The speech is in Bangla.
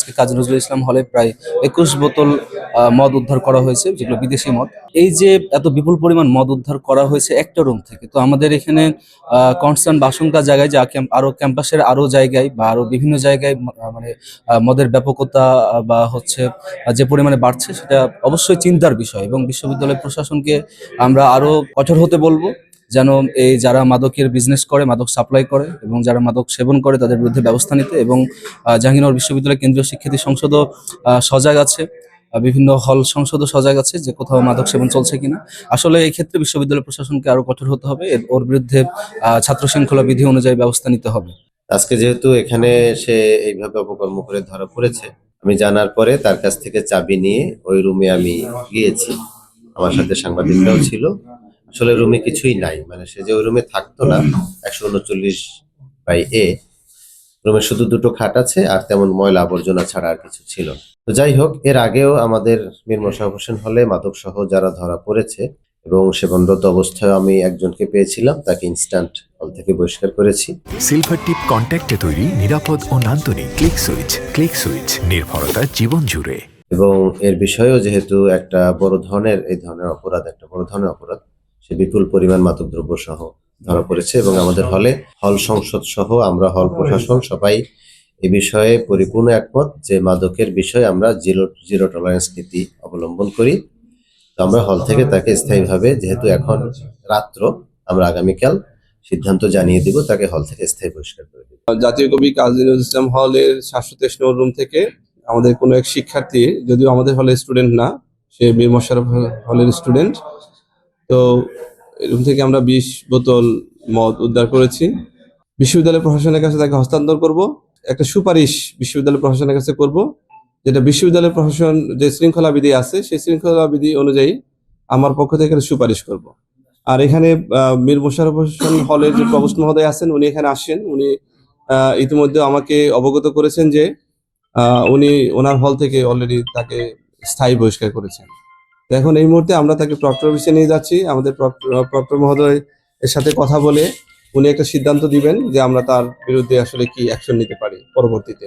আজকে কাজী নজরুল ইসলাম হলে প্রায় একুশ বোতল মদ উদ্ধার করা হয়েছে, যেগুলো বিদেশি মদ। এই যে এত বিপুল পরিমাণ মদ উদ্ধার করা হয়েছে একটা রুম থেকে, তো আমাদের এখানে কনস্ট্যান্ট বাসঙ্কা জায়গায় যা আরও ক্যাম্পাসের আরও জায়গায় বা আরও বিভিন্ন জায়গায় মানে মদের ব্যাপকতা বা হচ্ছে যে পরিমাণে বাড়ছে সেটা অবশ্যই চিন্তার বিষয় এবং বিশ্ববিদ্যালয় প্রশাসনকে আমরা আরও কঠোর হতে বলব। যেন এই যারা মাদকের বিজনেস করে, মাদক সাপ্লাই করে এবং যারা মাদক সেবন করে তাদের বিরুদ্ধে ব্যবস্থা নিতে এবং জাহাঙ্গীরনগর বিশ্ববিদ্যালয় কেন্দ্রীয় শিক্ষার্থী সংসদও সজাগ আছে বিভিন্ন হল সংসদও সজাগ আছে যে কোথাও মাদক সেবন চলছে কিনা। আসলে এই ক্ষেত্রে বিশ্ববিদ্যালয় প্রশাসনকে আরও কঠোর হতে হবে ওর বিরুদ্ধে ছাত্র শৃঙ্খলা বিধি অনুযায়ী ব্যবস্থা নিতে হবে। আজকে যেহেতু এখানে সে এইভাবে অপকর্ম করে ধরা পড়েছে, আমি জানার পরে তার কাছ থেকে চাবি নিয়ে ওই রুমে আমি গিয়েছি। আমার সাথে সাংবাদিকরাও ছিল আসলে রুমে কিছুই নাই। মানে সে যে ওই রুমে থাকতো না একশো উনচল্লিশ বাই এ রুমে শুধু দুটো খাট আছে আর তেমন ময়লা আবর্জনা ছাড়া আর কিছু ছিল তো যাই হোক এর আগেও আমাদের মীর মোশাররফ হোসেন হলে মাদক সহ যারা ধরা পড়েছে এবং সেবনরত অবস্থায় আমি একজনকে পেয়েছিলাম তাকে ইনস্ট্যান্ট হল থেকে বহিষ্কার করেছি। সিলভার টিপ কন্ট্যাক্টে তৈরি নিরাপদ ও নান্দনিক ক্লিক সুইচ ক্লিক সুইচ নির্ভরতা জীবন জুড়ে। এবং এর বিষয়েও যেহেতু একটা বড় ধরনের এই ধরনের অপরাধ একটা বড় ধরনের অপরাধ সে বিপুল পরিমাণ মাদকদ্রব্য সহ ধরা পড়েছে এবং আমাদের হলে হল সংসদ সহ আমরা হল প্রশাসন সবাই এ বিষয়ে পরিপূর্ণ একমত যে মাদকের বিষয়ে আমরা জিরো জিরো টলারেন্স নীতি অবলম্বন করি। তো আমরা হল থেকে তাকে স্থায়ীভাবে যেহেতু এখন রাত্র আমরা আগামীকাল সিদ্ধান্ত জানিয়ে দিব তাকে হল থেকে স্থায়ী বহিষ্কার করে দিব। জাতীয় কবি কাজী নজরুল ইসলাম হলের সাতশো তেইশ নম্বর রুম থেকে আমাদের কোনো এক শিক্ষার্থী যদিও আমাদের হলের স্টুডেন্ট না সে মীর মোশাররফ হলের স্টুডেন্ট তো এরকম থেকে আমরা বিশ বোতল মদ উদ্ধার করেছি। বিশ্ববিদ্যালয় প্রশাসনের কাছে তাকে হস্তান্তর করব। একটা সুপারিশ বিশ্ববিদ্যালয় প্রশাসনের কাছে করব, যেটা বিশ্ববিদ্যালয় প্রশাসন যে শৃঙ্খলা বিধি আছে, সেই শৃঙ্খলা বিধি অনুযায়ী আমার পক্ষ থেকে একটা সুপারিশ করব। আর এখানে মীর মোশাররফ হোসেন হলের যে প্রভোস্ট মহোদয় আছেন, উনি এখানে আসেন। উনি ইতিমধ্যে আমাকে অবগত করেছেন যে উনি ওনার হল থেকে অলরেডি তাকে স্থায়ী বহিষ্কার করেছেন। তো এখন এই মুহূর্তে আমরা তাকে প্রক্টর অফিসে নিয়ে যাচ্ছি। আমাদের প্রক্টর- মহোদয় এর সাথে কথা বলে উনি একটা সিদ্ধান্ত দিবেন যে আমরা তার বিরুদ্ধে আসলে কি অ্যাকশন নিতে পারি পরবর্তীতে।